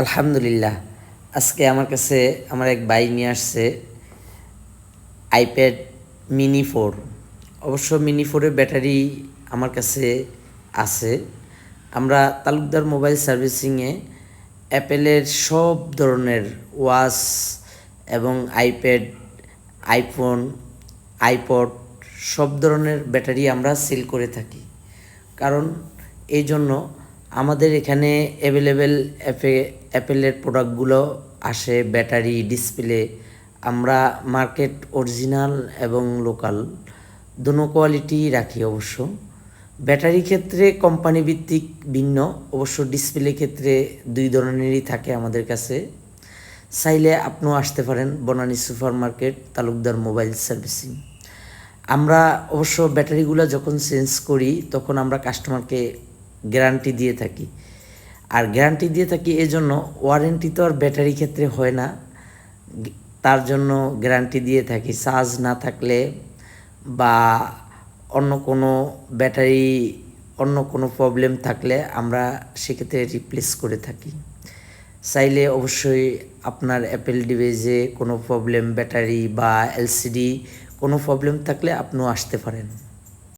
আলহামদুলিল্লাহ, আজকে আমার কাছে আমার এক ভাই নিয়ে আসছে আইপ্যাড মিনি ফোর অবশ্য মিনি ফোরের ব্যাটারি আমার কাছে আছে। আমরা তালুকদার মোবাইল সার্ভিসিংয়ে অ্যাপেলের সব ধরনের ওয়াচ এবং আইপ্যাড আইফোন আইপড সব ধরনের ব্যাটারি আমরা সেল করে থাকি। কারণ এই জন্য আমাদের এখানে অ্যাভেলেবেল অ্যাপে অ্যাপেলের প্রোডাক্টগুলো আসে ব্যাটারি ডিসপ্লে আমরা মার্কেট অরিজিনাল এবং লোকাল দুনো কোয়ালিটি রাখি অবশ্য। ব্যাটারি ক্ষেত্রে কোম্পানি ভিত্তিক ভিন্ন, অবশ্য ডিসপ্লে ক্ষেত্রে দুই ধরনেরই থাকে আমাদের কাছে। চাইলে আপনিও আসতে পারেন Banani super market Talukdar mobile servicing আমরা অবশ্য ব্যাটারিগুলো যখন চেঞ্জ করি, তখন আমরা কাস্টমারকে গ্যারান্টি দিয়ে থাকি। আর গ্যারান্টি দিয়ে থাকি এজন্য ওয়ারেন্টি তো আর ব্যাটারি ক্ষেত্রে হয় না। তার জন্য গ্যারান্টি দিয়ে থাকি। চার্জ না থাকলে বা অন্য কোনো ব্যাটারি, অন্য কোনো প্রবলেম থাকলে আমরা সেক্ষেত্রে রিপ্লেস করে থাকি। চাইলে অবশ্যই আপনার অ্যাপেল ডিভাইসে কোনো প্রবলেম, ব্যাটারি বা এলসিডি কোনো প্রবলেম থাকলে আপনিও আসতে পারেন।